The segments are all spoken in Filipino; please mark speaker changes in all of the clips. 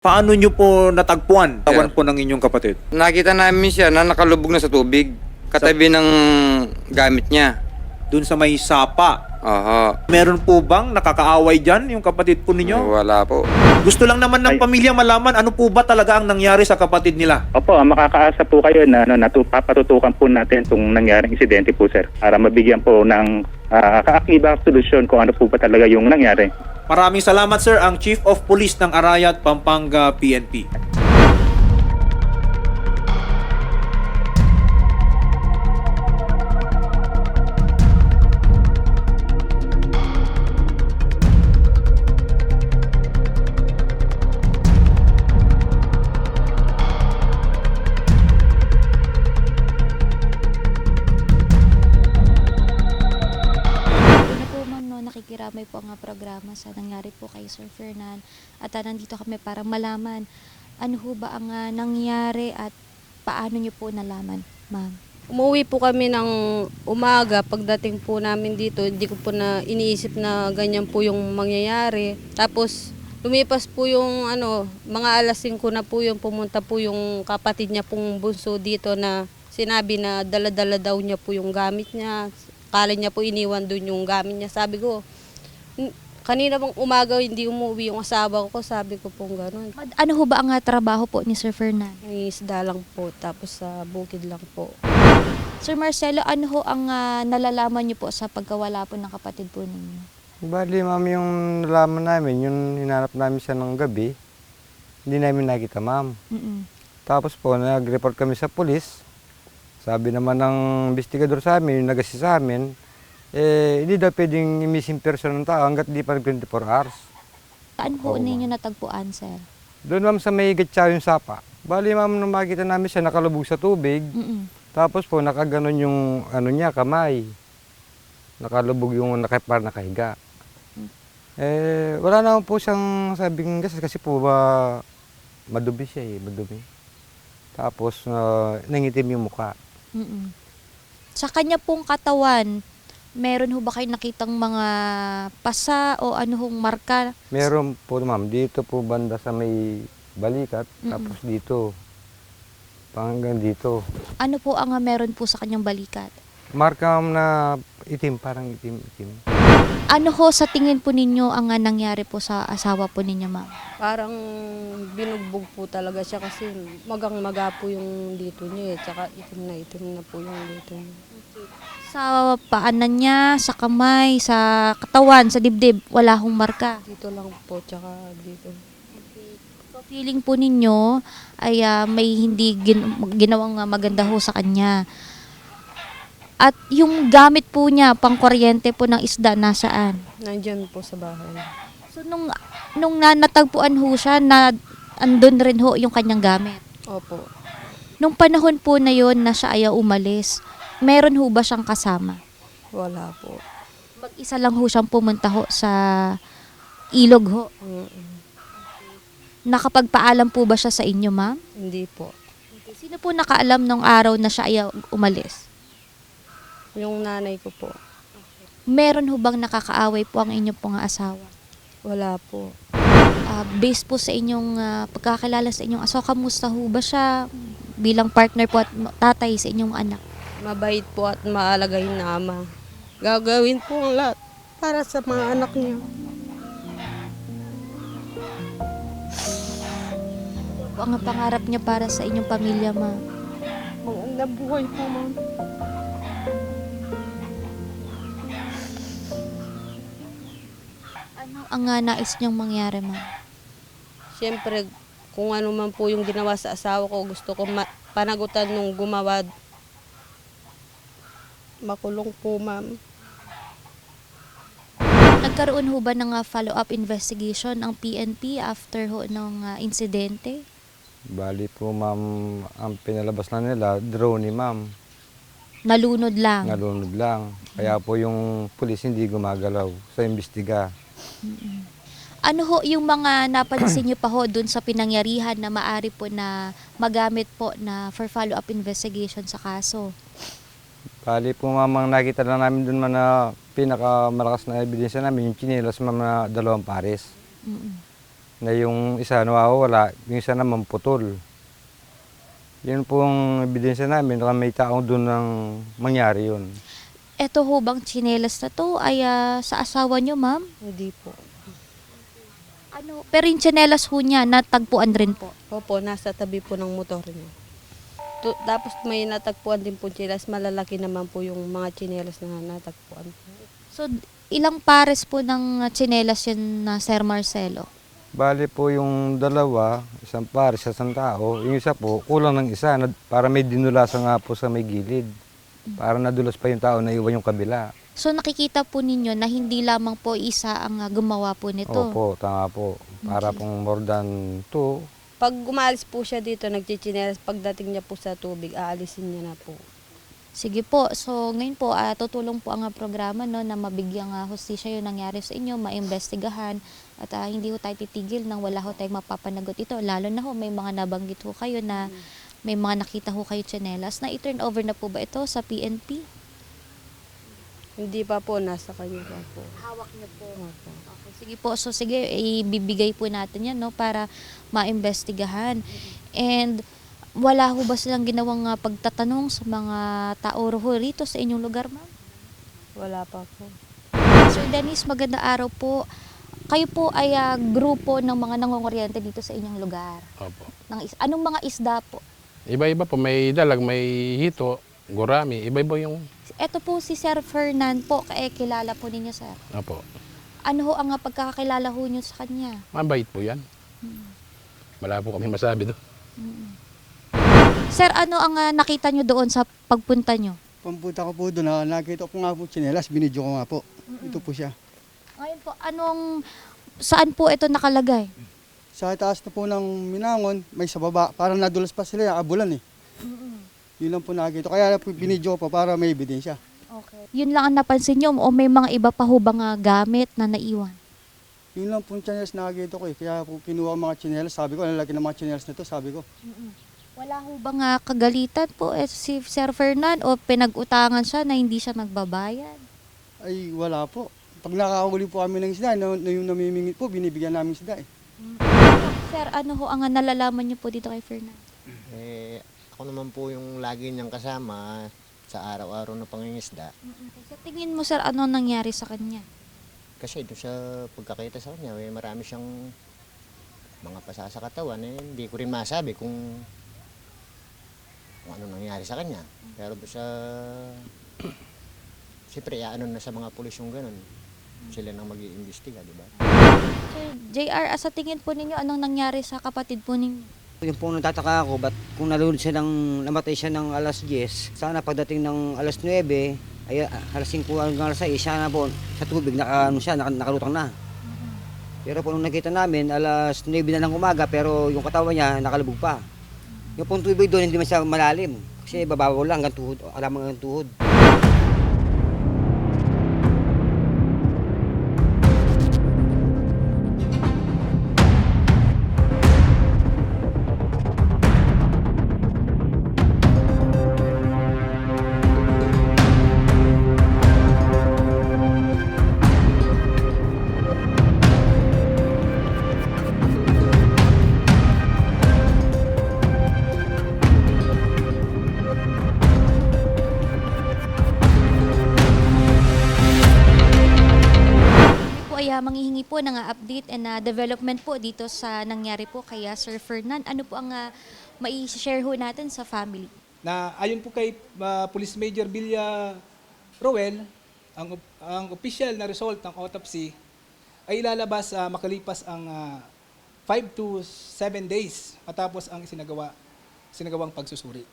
Speaker 1: Paano nyo po natagpuan tawan po ng inyong kapatid?
Speaker 2: Nakita namin siya na nakalubog na sa tubig. Katabi ng gamit niya.
Speaker 1: Doon sa may sapa.
Speaker 2: Oho.
Speaker 1: Meron po bang nakakaaway dyan yung kapatid po ninyo?
Speaker 2: Wala po.
Speaker 1: Gusto lang naman ng
Speaker 3: Ay.
Speaker 1: pamilya malaman ano po ba talaga ang nangyari sa kapatid nila.
Speaker 3: Opo, makakaasa po kayo na ano, natu- papatutukan po natin itong nangyaring insidente po, sir. Para mabigyan po ng uh, kaakibang solusyon kung ano po ba talaga yung nangyari.
Speaker 1: Maraming salamat sir ang Chief of Police ng Arayat, Pampanga PNP.
Speaker 4: Nakikiramay po ang programa sa nangyari po kay Sir Fernan. At ah, nandito kami para malaman ano ho ba ang ah, nangyari at paano niyo po nalaman, ma'am.
Speaker 5: Umuwi po kami ng umaga. Pagdating po namin dito, hindi ko po na iniisip na ganyan po yung mangyayari. Tapos lumipas po yung ano, mga alas 5 na po yung pumunta po yung kapatid niya pong bunso dito na sinabi na dala-dala daw niya po yung gamit niya. Kala niya po iniwan doon yung gamit niya. Sabi ko, "N- kanina bang umaga hindi umuwi yung asawa ko, sabi ko pong gano'n.
Speaker 4: Ano ho ba ang ah, trabaho po ni Sir Fernan?
Speaker 5: May isda lang po, tapos sa bukid lang po.
Speaker 4: Sir Marcelo, ano ho ang ah, nalalaman niyo po sa pagkawala po ng kapatid po ninyo?
Speaker 6: Bali, ma'am, yung nalaman namin, yung hinanap namin siya ng gabi, hindi namin nakita, ma'am.
Speaker 4: Mm-mm.
Speaker 6: Tapos po, nag-report kami sa polis. Sabi naman ng investigador sa amin, yung nagasi sa amin, eh, hindi daw pwedeng missing person ng tao hanggat di pa 24 hours.
Speaker 4: Saan ho
Speaker 6: Oo,
Speaker 4: ninyo natagpuan, sir?
Speaker 6: Doon, ma'am, sa may gatsa yung sapa. Bali, ma'am, nung makita namin siya, nakalubog sa tubig.
Speaker 4: Mm-mm.
Speaker 6: Tapos po, nakaganon yung ano niya, kamay. Nakalubog yung naka, parang nakahiga. Eh, wala naman po siyang sabing gas kasi po ba madumi siya eh, madumi. Tapos, uh, nangitim yung mukha.
Speaker 4: Mm-mm. Sa kanya pong katawan, meron ho ba kayo nakitang mga pasa o ano hong marka?
Speaker 6: Meron po ma'am, dito po banda sa may balikat,
Speaker 4: Mm-mm.
Speaker 6: tapos dito. Panggang dito.
Speaker 4: Ano po ang ah, meron po sa kanyang balikat?
Speaker 6: Marka ma'am, na itim, parang itim-itim.
Speaker 4: Ano ho sa tingin po ninyo ang ah, nangyari po sa asawa po ninyo, ma'am?
Speaker 5: Parang binugbog po talaga siya kasi magang-maga po yung dito niya eh. Tsaka itim na itim na po yung dito niya.
Speaker 4: Sa paanan niya, sa kamay, sa katawan, sa dibdib, wala hong marka.
Speaker 5: Dito lang po, tsaka dito.
Speaker 4: So feeling po ninyo ay ah, may hindi gin- ginawang ah, maganda ho sa kanya. At yung gamit po niya, pang kuryente po ng isda, nasaan?
Speaker 5: Nandyan po sa bahay.
Speaker 4: So nung nung na, natagpuan ho siya na andun rin ho yung kanyang gamit.
Speaker 5: Opo.
Speaker 4: Nung panahon po na yon na siya ayaw umalis, meron ho ba siyang kasama?
Speaker 5: Wala po.
Speaker 4: Mag-isa lang ho siyang pumunta ho sa ilog ho.
Speaker 5: Mm-mm.
Speaker 4: Nakapagpaalam po ba siya sa inyo, ma'am?
Speaker 5: Hindi po.
Speaker 4: Sino po nakaalam nung araw na siya ayaw umalis?
Speaker 5: Yung nanay ko po.
Speaker 4: Meron ho bang nakakaaway po ang inyo pong asawa?
Speaker 5: Wala po.
Speaker 4: Ah, based po sa inyong ah, pagkakilala sa inyong asawa, kamusta ho ba siya bilang partner po at tatay sa inyong anak?
Speaker 5: Mabait po at maalagayin na ama. Gagawin po ang lahat para sa mga anak niya.
Speaker 4: Po ang pangarap niya para sa inyong pamilya, ma'am.
Speaker 5: Maganda buhay po, ma'am.
Speaker 4: Ano ang ah, nais niyong mangyari, ma'am?
Speaker 5: Siyempre, kung ano man po yung ginawa sa asawa ko, gusto ko ma- panagutan nung gumawa. Makulong po, ma'am.
Speaker 4: Nagkaroon ho ba ng ah, follow-up investigation ang PNP after ho ng ah, insidente?
Speaker 6: Bali po ma'am, ang pinalabas na nila, drone ni ma'am.
Speaker 4: Nalunod lang.
Speaker 6: Nalunod lang. Kaya po yung pulis hindi gumagalaw sa imbestiga.
Speaker 4: Ano ho yung mga napansin niyo pa ho dun sa pinangyarihan na maari po na magamit po na for follow-up investigation sa kaso?
Speaker 6: Bali po mamang nakita lang namin doon man na pinakamalakas na ebidensya namin, yung chinelas ma'am na dalawang pares.
Speaker 4: Mm-mm.
Speaker 6: Na yung isa nawawala, yung isa naman putol. Yun po ang ebidensya namin na may taong doon nang mangyari yun.
Speaker 4: Eto ho bang tsinelas na to ay ah, sa asawa nyo, ma'am?
Speaker 5: Hindi po.
Speaker 4: Ano, pero yung tsinelas ho niya, natagpuan rin po.
Speaker 5: Opo, nasa tabi po ng motor niya. Tu- tapos may natagpuan din po chinelas. Malalaki naman po yung mga chinelas na natagpuan po.
Speaker 4: So, ilang pares po ng tsinelas yun na Sir Marcelo?
Speaker 6: Bali po yung dalawa, isang pare sa isang tao, yung isa po, kulang ng isa na, para may dinulasan nga po sa may gilid. Para nadulas pa yung tao na iwan yung kabila.
Speaker 4: So, nakikita po ninyo na hindi lamang po isa ang ah, gumawa po nito.
Speaker 6: Opo, tama po. Para pong more than two,
Speaker 5: Pag umalis po siya dito, nagchichinelas, pagdating niya po sa tubig, aalisin niya na po.
Speaker 4: Sige po. So, ngayon po, ah, tutulong po ang ah, programa no, na mabigyang uh, hustisya yung nangyari sa inyo, maimbestigahan, at ah, hindi ho tayo titigil nang wala ho tayong mapapanagot ito. Lalo na ho, may mga nabanggit ho kayo na may mga nakita ho kayo tsinelas. Na i-turn over na po ba ito sa PNP?
Speaker 5: Hindi pa po, nasa kanya pa po.
Speaker 4: Hawak niyo po.
Speaker 5: Opo.
Speaker 4: Okay, sige po. So sige, ibibigay po natin yan no, para maimbestigahan. And wala ho ba silang ginawang ah, pagtatanong sa mga tao ho rito sa inyong lugar, ma'am?
Speaker 5: Wala pa po.
Speaker 4: Sir Dennis, maganda araw po. Kayo po ay ah, grupo ng mga nangunguryente dito sa inyong lugar.
Speaker 7: Opo.
Speaker 4: Ng is- Anong mga isda po?
Speaker 7: Iba-iba po, may dalag, may hito, gurami, iba-iba yung,
Speaker 4: Ito po si Sir Fernan po, kaya kilala po ninyo, sir.
Speaker 7: opo,
Speaker 4: Ano ho ang ah, pagkakakilala ho nyo sa kanya?
Speaker 7: mabait po yan. Wala po kami masabi doon.
Speaker 4: Sir, ano ang ah, nakita nyo doon sa pagpunta nyo?
Speaker 8: Pampunta ko po doon, na nakita ko nga po tsinelas, binidyo ko nga po. Ito po siya.
Speaker 4: Ngayon po, anong, saan po ito nakalagay?
Speaker 8: Sa taas na po ng Minangon, may sa baba, parang nadulas pa sila, abulan eh. Yun lang po nakita. Kaya po binidyo ko pa para may ebidensya.
Speaker 4: Okay. Yun lang ang napansin nyo o may mga iba pa ho bang ah, gamit na naiwan?
Speaker 8: Yun lang po yung tsinelas nakita ko eh. Kaya po kinuha ang mga tsinelas, sabi ko, ang lalaki ng mga tsinelas na to, sabi ko.
Speaker 4: Wala ho bang ah, kagalitan po eh, si Sir Fernan o pinag-utangan siya na hindi siya nagbabayad?
Speaker 8: Ay, wala po. Pag nakakahuli po kami ng isda, na, na yung namimingit po, binibigyan namin isda eh.
Speaker 4: Sir, ano ho ang nalalaman niyo po dito kay Fernan?
Speaker 9: Eh, ako naman po yung lagi niyang kasama sa araw-araw na pangingisda.
Speaker 4: Sa tingin mo sir, ano nangyari sa kanya?
Speaker 9: Kasi doon sa pagkakita sa kanya, eh, marami siyang mga pasa sa katawan. Eh, hindi ko rin masabi kung, kung ano nangyari sa kanya. Pero sa... Siyempre, ano na sa mga pulis yung ganun. Sila nang mag iimbestiga di ba?
Speaker 4: Sir JR, ah, sa tingin po ninyo, anong nangyari sa kapatid po ninyo?
Speaker 10: Yung pong nagtataka ako, ba't kung nalulod siya ng, namatay siya ng alas 10, sana pagdating ng alas 9, ay alas 5 hanggang alas 6, siya na po sa tubig, naka, ano siya, naka, nakalutang na. Pero po nung nakita namin, alas 9 na ng umaga, pero yung katawan niya nakalubog pa. Yung pong tubig doon, hindi man siya malalim. Kasi bababaw lang hanggang tuhod, alam hanggang tuhod.
Speaker 4: Manghihingi po ng ah, update and ah, development po dito sa nangyari po kay ah, Sir Fernan. Ano po ang uh, mai-share ho natin sa family?
Speaker 11: na ayon po kay uh, Police Major Villa Roel, ang, ang official na result ng autopsy ay ilalabas uh, makalipas ang 5 to 7 days matapos ang isinagawa sinagawang pagsusuri.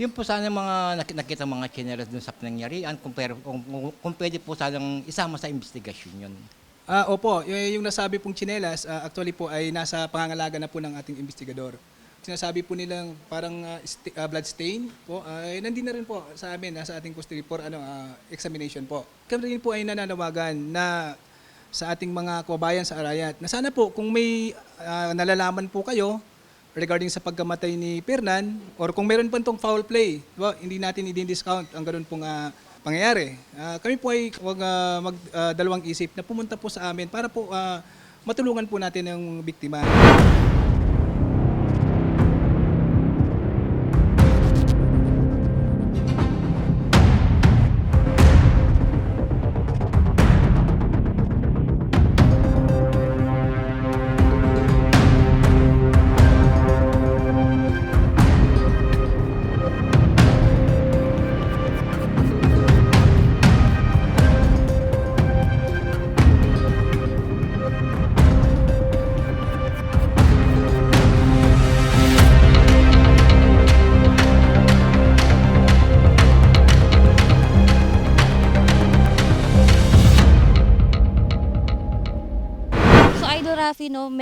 Speaker 12: Yun po sana mga nak- nakita mga chinelas dun sa panangyarihan kung, pero, kung, kung, kung pwede po sanang isama sa investigasyon yun.
Speaker 11: Ah, opo, y- yung nasabi pong chinelas, ah, actually po ay nasa pangangalaga na po ng ating investigador. Sinasabi po nilang parang ah, sti- ah, blood stain po, ay nandun na rin po sa amin, nasa ating custody for ano, ah, examination po. Kami rin po ay nananawagan na sa ating mga kababayan sa Arayat, na sana po kung may ah, nalalaman po kayo regarding sa pagkamatay ni Pernan or kung meron pa itong foul play, diba, hindi natin i-discount ang ganun pong ah, pangyayari. Ah, kami po ay wag ah, mag ah, dalawang isip na pumunta po sa amin para po ah, matulungan po natin ang biktima.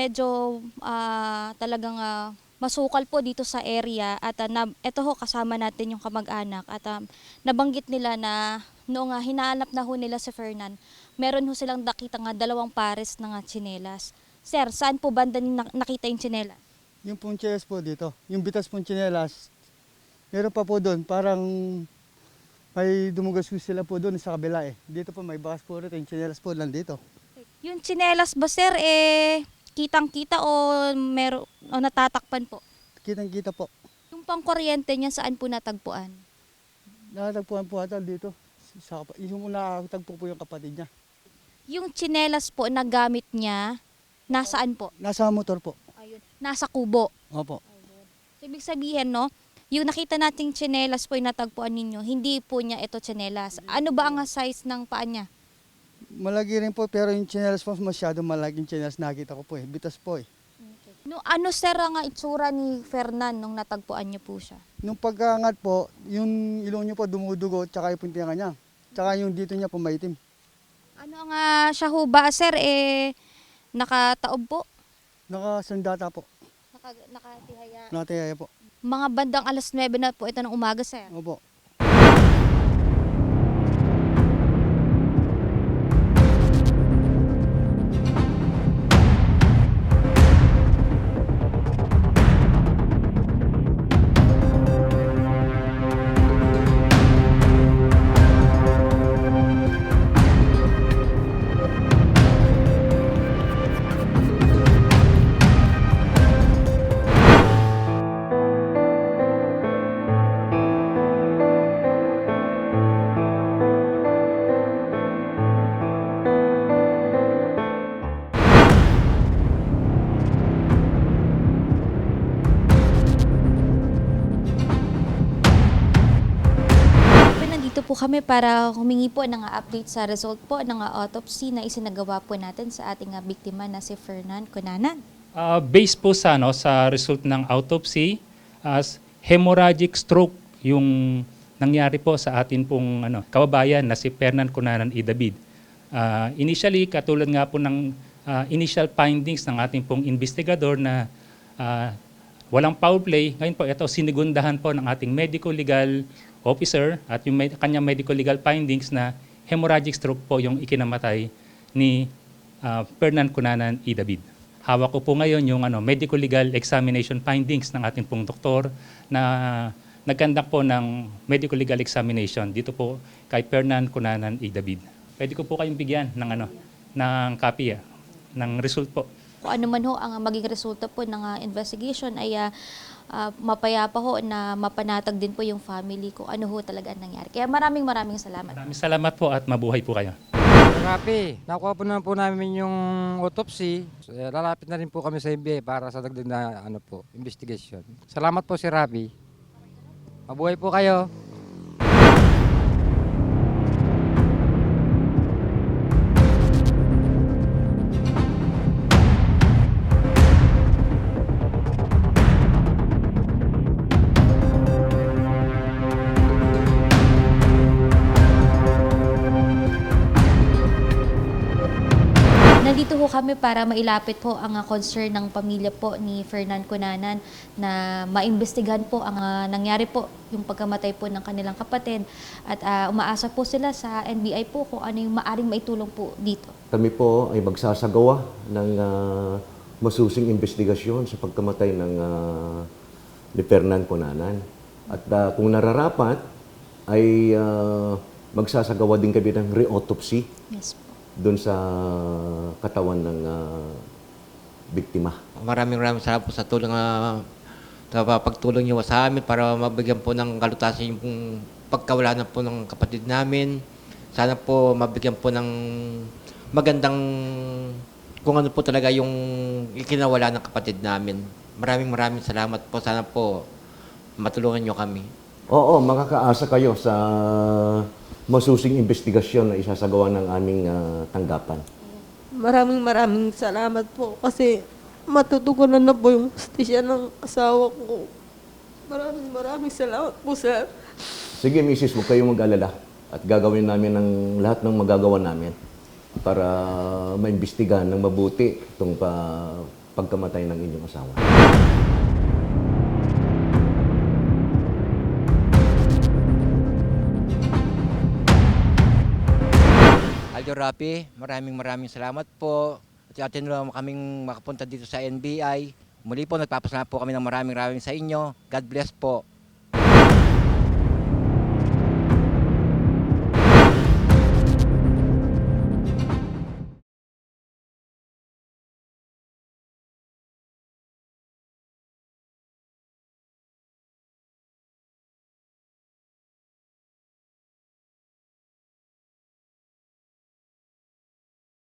Speaker 4: Medyo ah, talagang ah, masukal po dito sa area at ah, na, eto ho kasama natin yung kamag-anak at ah, nabanggit nila na noong uh, hinahanap na ho nila si Fernan, meron ho silang nakita nga dalawang pares ng tsinelas. Sir, saan po banda nakita yung tsinelas?
Speaker 8: Yung pong tsinelas po dito, yung bitas pong tsinelas, meron pa po doon, parang may dumugas po sila po doon sa kabila eh. Dito po may bakas po rito, yung tsinelas po lang dito.
Speaker 4: Yung tsinelas ba sir, eh, kitang-kita o, mero, o natatakpan po?
Speaker 8: Kitang-kita po.
Speaker 4: Yung pangkuryente niya saan po natagpuan?
Speaker 8: Nakatagpuan po ata dito. Sa, yung nakatagpo po yung kapatid niya.
Speaker 4: Yung tsinelas po na gamit niya, nasaan po?
Speaker 8: Nasa motor po.
Speaker 4: Ayun. Nasa kubo.
Speaker 8: Opo.
Speaker 4: So, ibig sabihin, no, yung nakita nating tsinelas po yung natagpuan ninyo, hindi po niya ito tsinelas. Ano ba ang size ng paa niya?
Speaker 8: Malagi rin po, pero yung tsinelas po masyado malaki yung tsinelas nakita ko po eh. Bitas po eh.
Speaker 4: No, ano sir ang itsura ni Fernan nung natagpuan niyo po siya?
Speaker 8: Nung pagkaangat po, yung ilong niya po dumudugo, tsaka yung puntingan niya. Tsaka yung dito niya po maitim.
Speaker 4: Ano nga siya ho ba, sir, eh, nakataob po?
Speaker 8: Nakasandata po.
Speaker 4: Naka, nakatihaya.
Speaker 8: Natayaya po.
Speaker 4: Mga bandang alas 9 na po ito ng umaga, sir.
Speaker 8: Opo.
Speaker 4: Nandito po kami para humingi po ng ah, update sa result po ng ah, autopsy na isinagawa po natin sa ating ah, biktima na si Fernan Cunanan.
Speaker 13: Uh, based po sa ano sa result ng autopsy as hemorrhagic stroke yung nangyari po sa atin pong ano kababayan na si Fernan Cunanan. David. Uh, initially katulad nga po ng uh, initial findings ng ating pong investigador na uh, walang foul play. Ngayon po ito sinigundahan po ng ating medical legal officer at yung med- kanyang medical legal findings na hemorrhagic stroke po yung ikinamatay ni uh, Fernan Cunanan E. David. Hawak ko po ngayon yung ano, medical legal examination findings ng ating pong doktor na nagkandak po ng medical legal examination dito po kay Fernan Cunanan E. David. Pwede ko po kayong bigyan ng ano ng copy ah, ng result po.
Speaker 4: Kung ano man ho ang maging resulta po ng ah, investigation ay ah, ah, mapayapa ho na mapanatag din po yung family kung ano ho talaga ang nangyari. Kaya maraming maraming salamat.
Speaker 13: Maraming salamat po at mabuhay po kayo.
Speaker 6: Rapi, nakuha po na po namin yung autopsy. So, eh, lalapit na rin po kami sa NBI para sa dagdag na ano po, investigation. Salamat po si Rapi. Mabuhay po kayo.
Speaker 4: Nandito ho kami para mailapit po ang ah, concern ng pamilya po ni Fernan Cunanan na maimbestigahan po ang ah, nangyari po yung pagkamatay po ng kanilang kapatid at ah, umaasa po sila sa NBI po kung ano yung maaring maitulong po dito.
Speaker 14: Kami po ay magsasagawa ng ah, masusing investigasyon sa pagkamatay ng ah, ni Fernan Cunanan. At ah, kung nararapat, ay ah, magsasagawa din kami ng re-autopsy
Speaker 4: Yes po.
Speaker 14: Doon sa katawan ng ah, biktima.
Speaker 12: Maraming maraming salamat po sa tulong na sa pagtulong niyo sa amin para mabigyan po ng kalutasan yung pagkawala na po ng kapatid namin. Sana po mabigyan po ng magandang kung ano po talaga yung ikinawala ng kapatid namin. Maraming maraming salamat po. Sana po matulungan niyo kami.
Speaker 14: Oo, makakaasa kayo sa masusing investigasyon na isasagawa ng aming ah, tanggapan.
Speaker 5: Maraming maraming salamat po kasi matutugunan na po yung justisya ng asawa ko. Maraming maraming salamat po, sir.
Speaker 14: Sige, misis, huwag kayong mag-alala. At gagawin namin ng lahat ng magagawa namin para maimbestigahan ng mabuti itong pa, pagkamatay ng inyong asawa.
Speaker 12: Aldo Rapi, maraming maraming salamat po. At naman kaming makapunta dito sa NBI. Muli po, nagpapasalamat po kami ng maraming maraming sa inyo. God bless po.